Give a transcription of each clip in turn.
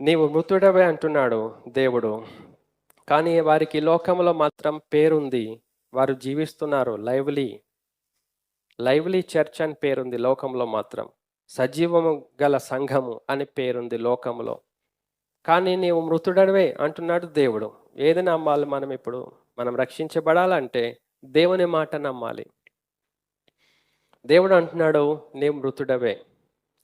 నీవు మృతుడవే అంటున్నాడు దేవుడు. కానీ వారికి లోకంలో మాత్రం పేరుంది. వారు జీవిస్తున్నారు. లైవ్లీ లైవ్లీ చర్చ్ అని పేరుంది లోకంలో మాత్రం. సజీవము గల సంఘము అని పేరుంది లోకంలో కానీ నీవు మృతుడవే అంటున్నాడు దేవుడు. ఏది నమ్మాలి మనం ఇప్పుడు? మనం రక్షించబడాలంటే దేవుని మాట నమ్మాలి. దేవుడు అంటున్నాడు నీవు మృతుడవే.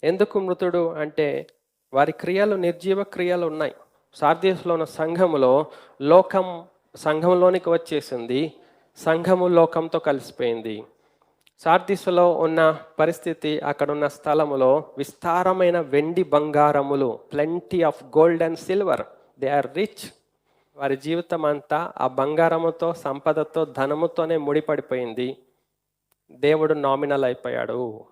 ఎందుకు మృతుడు? అంటే వారి క్రియలు నిర్జీవ క్రియలు ఉన్నాయి. సార్దీస్లో ఉన్న సంఘములో లోకం సంఘంలోనికి వచ్చేసింది. సంఘము లోకంతో కలిసిపోయింది. సార్దిస్లో ఉన్న పరిస్థితి అక్కడ ఉన్న స్థలములో విస్తారమైన వెండి బంగారములు plenty of gold and silver they are rich వారి జీవితం అంతా ఆ బంగారముతో సంపదతో ధనముతోనే ముడిపడిపోయింది. దేవుడు నామినల్ అయిపోయాడు.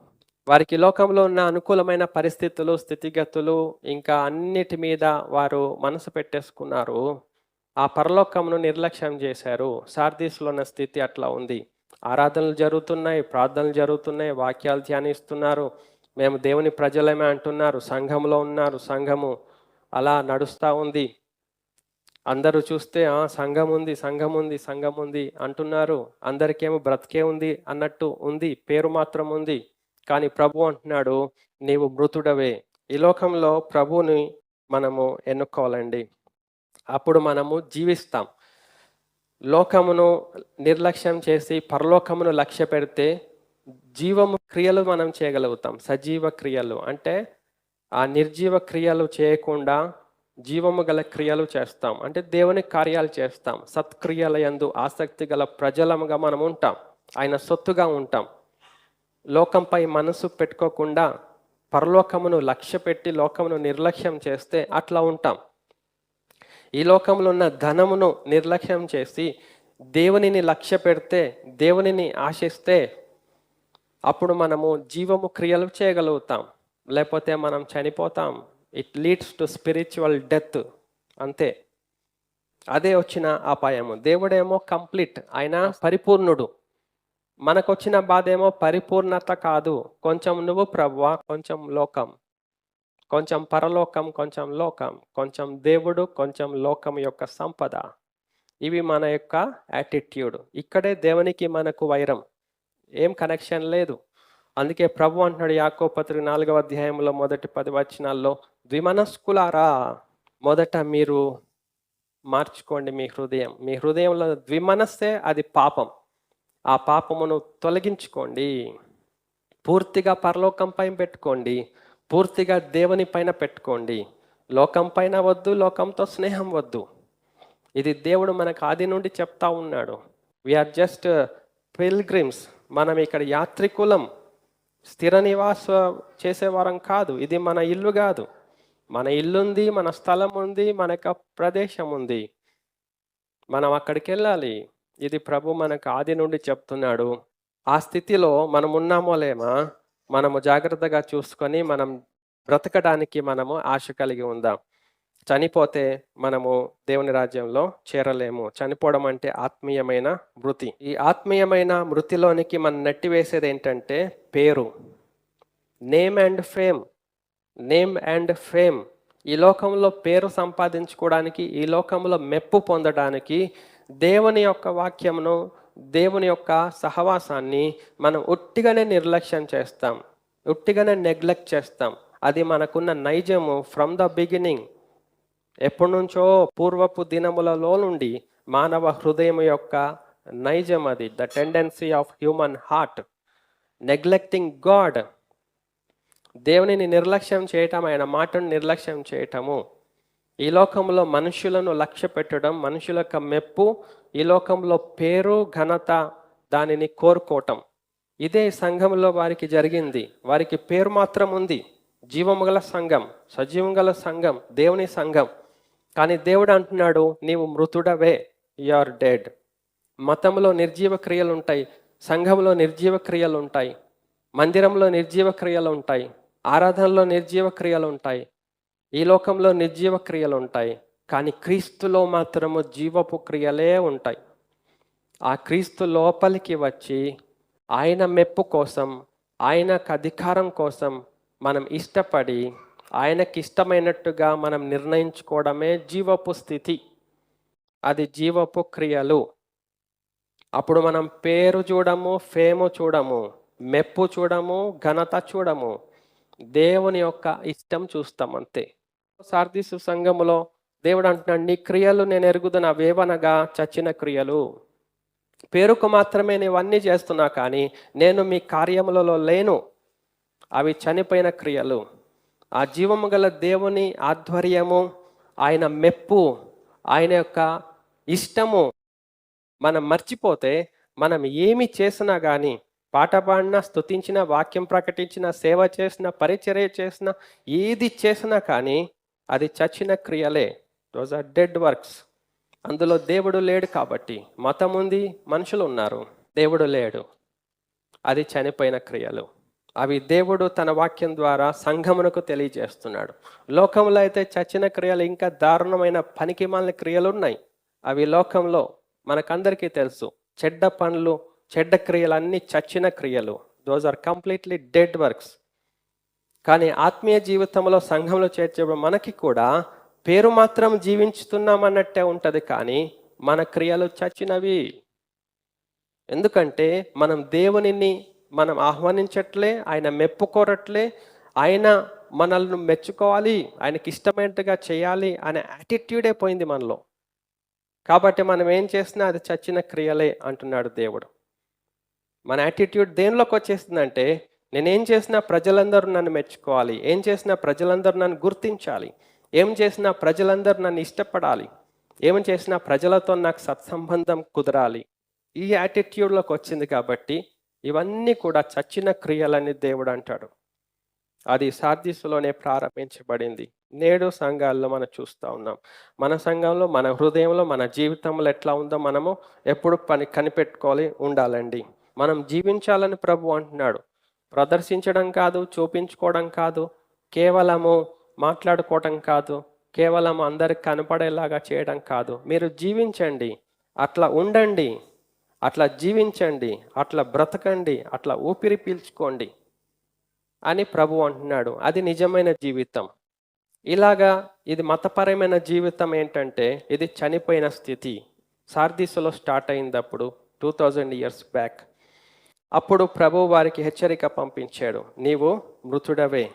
వారికి లోకంలో ఉన్న అనుకూలమైన పరిస్థితులు స్థితిగతులు ఇంకా అన్నిటి మీద వారు మనసు పెట్టేసుకున్నారు. ఆ పరలోకమును నిర్లక్ష్యం చేశారు. సార్దీస్లో ఉన్న స్థితి అట్లా ఉంది. ఆరాధనలు జరుగుతున్నాయి ప్రార్థనలు జరుగుతున్నాయి వాక్యాలు ధ్యానిస్తున్నారు. మేము దేవుని ప్రజలమే అంటున్నారు. సంఘంలో ఉన్నారు. సంఘము అలా నడుస్తూ ఉంది. అందరూ చూస్తే సంఘం ఉంది సంఘం ఉంది సంఘం ఉంది అంటున్నారు. అందరికేమో బ్రతికే ఉంది అన్నట్టు ఉంది. పేరు మాత్రం ఉంది. కానీ ప్రభు అంటున్నాడు నీవు మృతుడవే. ఈ లోకంలో ప్రభువుని మనము ఎన్నుకోవాలండి. అప్పుడు మనము జీవిస్తాం. లోకమును నిర్లక్ష్యం చేసి పరలోకమును లక్ష్య పెడితే జీవము క్రియలు మనం చేయగలుగుతాం. సజీవ క్రియలు. అంటే ఆ నిర్జీవ క్రియలు చేయకుండా జీవము గల క్రియలు చేస్తాం. అంటే దేవుని కార్యాలు చేస్తాం. సత్క్రియల యందు ఆసక్తి గల ప్రజలముగా మనం ఉంటాం. ఆయన సొత్తుగా ఉంటాం. లోకంపై మనసు పెట్టుకోకుండా పరలోకమును లక్ష్య పెట్టి లోకమును నిర్లక్ష్యం చేస్తే అట్లా ఉంటాం. ఈ లోకంలో ఉన్న ధనమును నిర్లక్ష్యం చేసి దేవునిని లక్ష్య పెడితే దేవునిని ఆశిస్తే అప్పుడు మనము జీవము క్రియలు చేయగలుగుతాం. లేకపోతే మనం చనిపోతాం. It leads to spiritual death అంతే. అదే వచ్చిన అపాయము. దేవుడేమో కంప్లీట్. ఆయన పరిపూర్ణుడు. మనకొచ్చిన బాధ ఏమో పరిపూర్ణత కాదు. కొంచెం నువ్వు ప్రభువ కొంచెం లోకం. కొంచెం పరలోకం కొంచెం లోకం. కొంచెం దేవుడు కొంచెం లోకం యొక్క సంపద. ఇవి మన యొక్క యాటిట్యూడ్. ఇక్కడే దేవునికి మనకు వైరం. ఏం కనెక్షన్ లేదు. అందుకే ప్రభు అంటున్నాడు యాకోపత్రి నాలుగవ అధ్యాయంలో మొదటి పది వచనాల్లో ద్విమనస్కులారా మొదట మీరు మార్చుకోండి మీ హృదయం. మీ హృదయంలో ద్విమనస్సే అది పాపం. ఆ పాపమును తొలగించుకోండి. పూర్తిగా పరలోకం పైన పెట్టుకోండి. పూర్తిగా దేవుని పైన పెట్టుకోండి. లోకం పైన వద్దు లోకంతో స్నేహం వద్దు. ఇది దేవుడు మనకు ఆది నుండి చెప్తా ఉన్నాడు. వీఆర్ జస్ట్ పిల్గ్రిమ్స్ మనం ఇక్కడ యాత్రికులం. స్థిర నివాస చేసేవారం కాదు. ఇది మన ఇల్లు కాదు. మన ఇల్లుంది మన స్థలం ఉంది మన యొక్క ప్రదేశం ఉంది మనం అక్కడికి వెళ్ళాలి. ఇది ప్రభు మనకు ఆది నుండి చెప్తున్నాడు. ఆ స్థితిలో మనం ఉన్నామో లేమా? మనము జాగ్రత్తగా చూసుకొని మనం బ్రతకడానికి మనము ఆశ కలిగి ఉందాం. చనిపోతే మనము దేవుని రాజ్యంలో చేరలేము. చనిపోవడం అంటే ఆత్మీయమైన మృతి. ఈ ఆత్మీయమైన మృతిలోనికి మనం నెట్టివేసేది ఏంటంటే పేరు. Name and fame. Name and fame. ఈ లోకంలో పేరు సంపాదించుకోవడానికి ఈ లోకంలో మెప్పు పొందడానికి దేవుని యొక్క వాక్యమును దేవుని యొక్క సహవాసాన్ని మనం ఉట్టిగానే నిర్లక్ష్యం చేస్తాం. ఉట్టిగానే నెగ్లెక్ట్ చేస్తాం. అది మనకున్న నైజము ఫ్రమ్ ద బిగినింగ్ ఎప్పటి నుంచో పూర్వపు దినములలో నుండి మానవ హృదయం యొక్క నైజం అది. The tendency of human heart neglecting God దేవునిని నిర్లక్ష్యం చేయటం ఆయన మాటను నిర్లక్ష్యం చేయటము. ఈ లోకంలో మనుషులను లక్ష్య పెట్టడం మనుషుల యొక్క మెప్పు ఈ లోకంలో పేరు ఘనత దానిని కోరుకోవటం. ఇదే సంఘంలో వారికి జరిగింది. వారికి పేరు మాత్రం ఉంది. జీవము గల సంఘం సజీవం గల సంఘం దేవుని సంఘం. కానీ దేవుడు అంటున్నాడు నీవు మృతుడవే. యు ఆర్ డెడ్ మతంలో నిర్జీవ క్రియలు ఉంటాయి సంఘంలో నిర్జీవ క్రియలు ఉంటాయి మందిరంలో నిర్జీవ క్రియలు ఉంటాయి. ఆరాధనలో నిర్జీవ క్రియలు ఉంటాయి. ఈ లోకంలో నిర్జీవ క్రియలు ఉంటాయి. కానీ క్రీస్తులో మాత్రము జీవపు క్రియలే ఉంటాయి. ఆ క్రీస్తు లోపలికి వచ్చి ఆయన మెప్పు కోసం ఆయనకు అధికారం కోసం మనం ఇష్టపడి ఆయనకి ఇష్టమైనట్టుగా మనం నిర్ణయించుకోవడమే జీవపు స్థితి. అది జీవపు క్రియలు. అప్పుడు మనం పేరు చూడము ఫేము చూడము మెప్పు చూడము ఘనత చూడము దేవుని యొక్క ఇష్టం చూస్తాం అంతే. సార్దీసు సంఘములో దేవుడు అంటున్నాడు నీ క్రియలు నేను ఎరుగుదన వేవనగా చచ్చిన క్రియలు. పేరుకు మాత్రమే నీవన్నీ చేస్తున్నా కానీ నేను మీ కార్యములలో లేను. అవి చనిపోయిన క్రియలు. ఆ జీవము గల దేవుని ఆధ్వర్యము ఆయన మెప్పు ఆయన యొక్క ఇష్టము మనం మర్చిపోతే మనం ఏమి చేసినా కానీ పాట పాడినా స్తుతించిన వాక్యం ప్రకటించిన సేవ చేసిన పరిచర్య చేసిన ఏది చేసినా కానీ అది చచ్చిన క్రియలే. దోస్ ఆర్ డెడ్ వర్క్స్ అందులో దేవుడు లేడు కాబట్టి మతం ఉంది మనుషులు ఉన్నారు దేవుడు లేడు. అది చనిపోయిన క్రియలు. అవి దేవుడు తన వాక్యం ద్వారా సంఘమునకు తెలియజేస్తున్నాడు. లోకంలో అయితే చచ్చిన క్రియలు ఇంకా దారుణమైన పనికిమాలిన క్రియలు ఉన్నాయి. అవి లోకంలో మనకందరికీ తెలుసు. చెడ్డ పనులు చెడ్డ క్రియలు అన్నీ చచ్చిన క్రియలు. Those are completely dead works కానీ ఆత్మీయ జీవితంలో సంఘంలో చేర్చే మనకి కూడా పేరు మాత్రం జీవించుతున్నామన్నట్టే ఉంటుంది కానీ మన క్రియలు చచ్చినవి. ఎందుకంటే మనం దేవునిని మనం ఆహ్వానించట్లే ఆయన మెప్పుకోరట్లే ఆయన మనల్ని మెచ్చుకోవాలి ఆయనకి ఇష్టమైనట్టుగా చేయాలి అనే యాటిట్యూడే పోయింది మనలో. కాబట్టి మనం ఏం చేసినా అది చచ్చిన క్రియలే అంటున్నాడు దేవుడు. మన యాటిట్యూడ్ దేనిలోకి వచ్చేసిందంటే నేనేం చేసినా ప్రజలందరూ నన్ను మెచ్చుకోవాలి. ఏం చేసినా ప్రజలందరూ నన్ను గుర్తించాలి. ఏం చేసినా ప్రజలందరూ నన్ను ఇష్టపడాలి. ఏం చేసినా ప్రజలతో నాకు సత్సంబంధం కుదరాలి. ఈ యాటిట్యూడ్లోకి వచ్చింది కాబట్టి ఇవన్నీ కూడా చచ్చిన క్రియలని దేవుడు అంటాడు. అది సార్దిస్సులోనే ప్రారంభించబడింది. నేడు సంఘాల్లో మనం చూస్తూ ఉన్నాం. మన సంఘంలో మన హృదయంలో మన జీవితంలో ఎట్లా ఉందో మనము ఎప్పుడు పని కనిపెట్టుకోవాలి ఉండాలండి. మనం జీవించాలని ప్రభు అంటున్నాడు. ప్రదర్శించడం కాదు చూపించుకోవడం కాదు కేవలము మాట్లాడుకోవడం కాదు కేవలం అందరికి కనపడేలాగా చేయడం కాదు. మీరు జీవించండి అట్లా ఉండండి అట్లా జీవించండి అట్లా బ్రతకండి అట్లా ఊపిరి పీల్చుకోండి అని ప్రభు అంటున్నాడు. అది నిజమైన జీవితం. ఇలాగా ఇది మతపరమైన జీవితం ఏంటంటే ఇది చనిపోయిన స్థితి. సార్దీసులో స్టార్ట్ అయిందప్పుడు టూ థౌజండ్ ఇయర్స్ బ్యాక్. అప్పుడు ప్రభు వారికి హెచ్చరిక పంపించాడు నీవు మృతుడవే.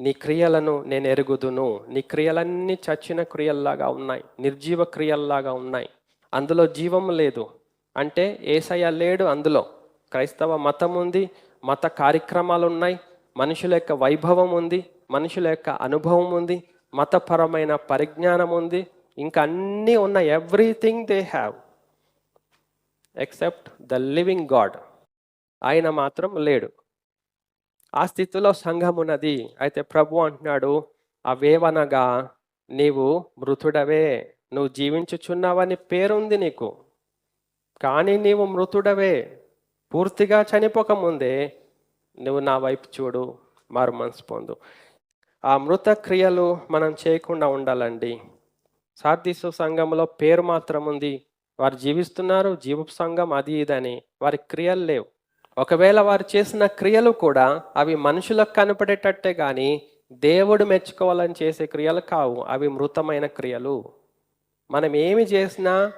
నీ క్రియలను నేను ఎరుగుదును. నీ క్రియలన్నీ చచ్చిన క్రియల్లాగా ఉన్నాయి. నిర్జీవ క్రియల్లాగా ఉన్నాయి. అందులో జీవం లేదు. అంటే ఏసయ్య లేడు అందులో. క్రైస్తవ మతం ఉంది మత కార్యక్రమాలు ఉన్నాయి మనుషుల యొక్క వైభవం ఉంది మనుషుల యొక్క అనుభవం ఉంది మతపరమైన పరిజ్ఞానం ఉంది ఇంకా అన్నీ ఉన్న everything they have except the living God. ఆయన మాత్రం లేడు. ఆ స్థితిలో సంఘం ఉన్నది అయితే ప్రభు అంటున్నాడు అవేవనగా నీవు మృతుడవే. నువ్వు జీవించుచున్నావని పేరుంది నీకు. కానీ నీవు మృతుడవే. పూర్తిగా చనిపోకముందే నువ్వు నా వైపు చూడు మారు మనసు పొందు. ఆ మృత క్రియలు మనం చేయకుండా ఉండాలండి. సార్దీసు సంఘంలో పేరు మాత్రం ఉంది వారు జీవిస్తున్నారు జీవ సంఘం అది ఇదని. వారి క్రియలు లేవు. ఒకవేళ వారు చేసిన క్రియలు కూడా అవి మనుషులకు కనపడేటట్టే కానీ దేవుడు మెచ్చుకోవాలని చేసే క్రియలు కావు. అవి మృతమైన క్రియలు. మనం ఏమి చేసినా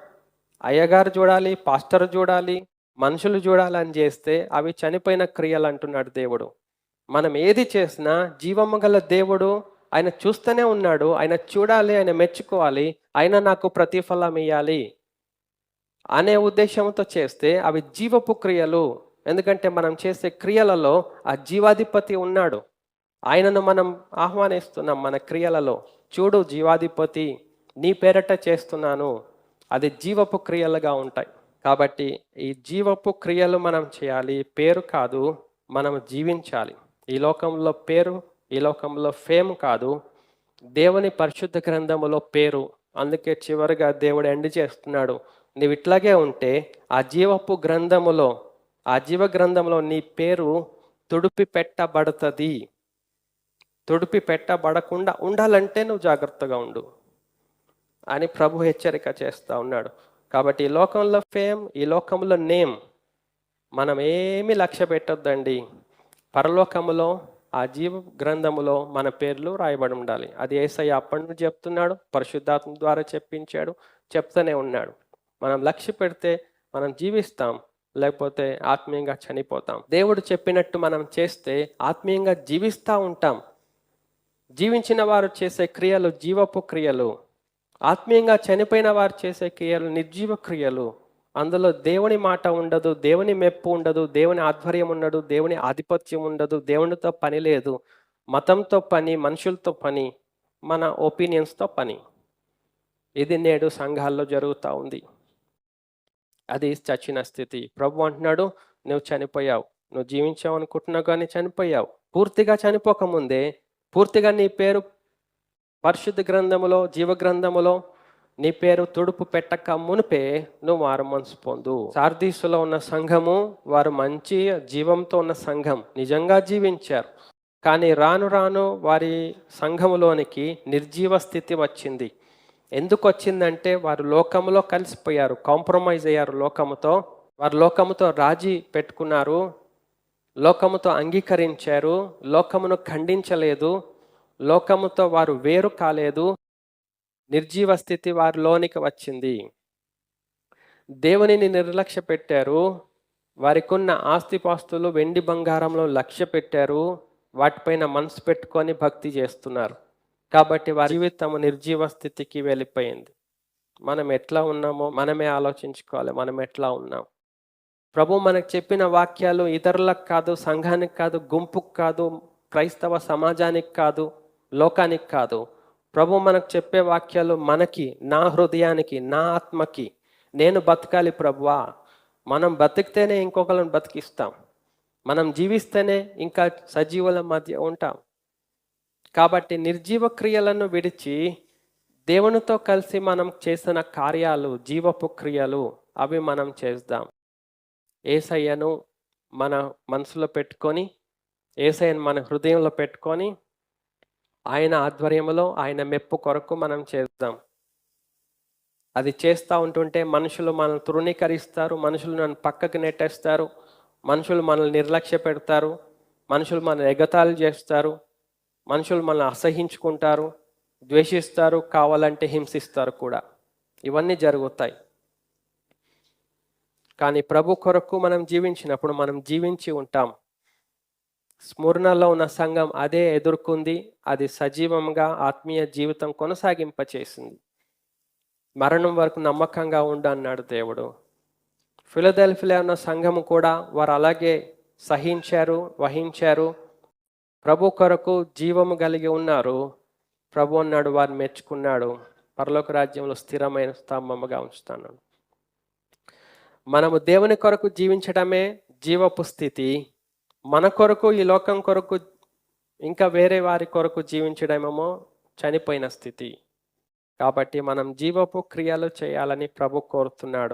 అయ్యగారు చూడాలి పాస్టర్ చూడాలి మనుషులు చూడాలని చేస్తే అవి చనిపోయిన క్రియలు అంటున్నాడు దేవుడు. మనం ఏది చేసినా జీవము గల దేవుడు ఆయన చూస్తూనే ఉన్నాడు. ఆయన చూడాలి ఆయన మెచ్చుకోవాలి. ఆయన నాకు ప్రతిఫలం ఇవ్వాలి అనే ఉద్దేశంతో చేస్తే అవి జీవపు క్రియలు. ఎందుకంటే మనం చేసే క్రియలలో ఆ జీవాధిపతి ఉన్నాడు. ఆయనను మనం ఆహ్వానిస్తున్నాం మన క్రియలలో. చూడు జీవాధిపతి నీ పేరట చేస్తున్నాను. అది జీవపు క్రియలుగా ఉంటాయి. కాబట్టి ఈ జీవపు క్రియలు మనం చేయాలి. పేరు కాదు మనం జీవించాలి. ఈ లోకంలో పేరు ఈ లోకంలో ఫేమ్ కాదు. దేవుని పరిశుద్ధ గ్రంథములో పేరు. అందుకే చివరిగా దేవుడు ఎండ్ చేస్తున్నాడు. నీవు ఇట్లాగే ఉంటే ఆ జీవపు గ్రంథములో ఆ జీవ గ్రంథంలో నీ పేరు తుడిపి పెట్టబడుతుంది తుడిపి పెట్టబడకుండా ఉండాలంటే నువ్వు జాగ్రత్తగా ఉండు అని ప్రభు హెచ్చరిక చేస్తూ ఉన్నాడు. కాబట్టి ఈ లోకంలో ఫేమ్ ఈ లోకంలో నేమ్ మనం ఏమి లక్ష్య పెట్టొద్దండి. పరలోకములో ఆ జీవ గ్రంథములో మన పేర్లు రాయబడి ఉండాలి. అది ఏసయ్య అప్పటి నుంచి చెప్తున్నాడు పరిశుద్ధాత్మ ద్వారా చెప్పించాడు చెప్తూనే ఉన్నాడు. మనం లక్ష్య పెడితే మనం జీవిస్తాం. లేకపోతే ఆత్మీయంగా చనిపోతాం. దేవుడు చెప్పినట్టు మనం చేస్తే ఆత్మీయంగా జీవిస్తూ ఉంటాం. జీవించిన వారు చేసే క్రియలు జీవపు క్రియలు. ఆత్మీయంగా చనిపోయిన వారు చేసే క్రియలు నిర్జీవ క్రియలు. అందులో దేవుని మాట ఉండదు దేవుని మెప్పు ఉండదు దేవుని ఆధ్వర్యం ఉండదు దేవుని ఆధిపత్యం ఉండదు దేవునితో పని లేదు. మతంతో పని మనుషులతో పని మన ఒపీనియన్స్తో పని. ఇది నేడు సంఘాల్లో జరుగుతూ ఉంది. అది చచ్చిన స్థితి. ప్రభు అంటున్నాడు నువ్వు చనిపోయావు. నువ్వు జీవించావు అనుకుంటున్నావు కానీ చనిపోయావు. పూర్తిగా చనిపోకముందే పూర్తిగా నీ పేరు పరిశుద్ధ గ్రంథములో జీవ గ్రంథములో నీ పేరు తుడుపు పెట్టక మునిపే నువ్వు వారు మనసు పొందు. సార్దీసులో ఉన్న సంఘము వారు మంచి జీవంతో ఉన్న సంఘం. నిజంగా జీవించారు. కానీ రాను రాను వారి సంఘములోనికి నిర్జీవ స్థితి వచ్చింది. ఎందుకు వచ్చిందంటే వారు లోకములో కలిసిపోయారు కాంప్రమైజ్ అయ్యారు లోకముతో. వారు లోకముతో రాజీ పెట్టుకున్నారు లోకముతో అంగీకరించారు లోకమును ఖండించలేదు లోకముతో వారు వేరు కాలేదు. నిర్జీవ స్థితి వారిలోనికి వచ్చింది. దేవునిని నిర్లక్ష్య పెట్టారు వారికి ఉన్న ఆస్తిపాస్తులు వెండి బంగారంలో లక్ష్య పెట్టారు వాటిపైన మనసు పెట్టుకొని భక్తి చేస్తున్నారు. కాబట్టి వారి జీవితం నిర్జీవ స్థితికి వెళ్ళిపోయింది. మనం ఎట్లా ఉన్నామో మనమే ఆలోచించుకోవాలి. మనం ఎట్లా ఉన్నాం? ప్రభు మనకు చెప్పిన వాక్యాలు ఇతరులకు కాదు సంఘానికి కాదు గుంపుకు కాదు క్రైస్తవ సమాజానికి కాదు లోకానికి కాదు. ప్రభు మనకు చెప్పే వాక్యాలు మనకి నా హృదయానికి నా ఆత్మకి. నేను బతకాలి ప్రభువా. మనం బతికితేనే ఇంకొకరిని బతికిస్తాం. మనం జీవిస్తేనే ఇంకా సజీవుల మధ్య ఉంటాం. కాబట్టి నిర్జీవ క్రియలను విడిచి దేవునితో కలిసి మనం చేసిన కార్యాలు జీవపు క్రియలు అవి మనం చేద్దాం. ఏసయ్యను మన మనసులో పెట్టుకొని ఏసయ్యను మన హృదయంలో పెట్టుకొని ఆయన ఆధ్వర్యంలో ఆయన మెప్పు కొరకు మనం చేద్దాం. అది చేస్తూ ఉంటుంటే మనుషులు మనల్ని తృణీకరిస్తారు మనుషులు నన్ను పక్కకు నెట్టేస్తారు మనుషులు మనల్ని నిర్లక్ష్య పెడతారు మనుషులు మనల్ని ఎగతాళి చేస్తారు మనుషులు మనల్ని అసహించుకుంటారు ద్వేషిస్తారు కావాలంటే హింసిస్తారు కూడా. ఇవన్నీ జరుగుతాయి. కానీ ప్రభు కొరకు మనం జీవించినప్పుడు మనం జీవించి ఉంటాం. స్మరణలో ఉన్న సంఘం అదే ఎదుర్కొంది అది సజీవంగా ఆత్మీయ జీవితం కొనసాగింపచేసింది. మరణం వరకు నమ్మకంగా ఉండు అన్నాడు దేవుడు. ఫిలదెల్ఫిలో ఉన్న సంఘము కూడా వారు అలాగే సహించారు వహించారు. ప్రభు కొరకు జీవము కలిగి ఉన్నారు. ప్రభు అన్నాడు వారు మెచ్చుకున్నాడు. పరలోక రాజ్యంలో స్థిరమైన స్తంభముగా ఉంచుతాను. మనము దేవుని కొరకు జీవించడమే జీవపు స్థితి. మన కొరకు ఈ లోకం కొరకు ఇంకా వేరే వారి కొరకు జీవించడమేమో చనిపోయిన స్థితి. కాబట్టి మనం జీవపు క్రియలు చేయాలని ప్రభు కోరుతున్నాడు.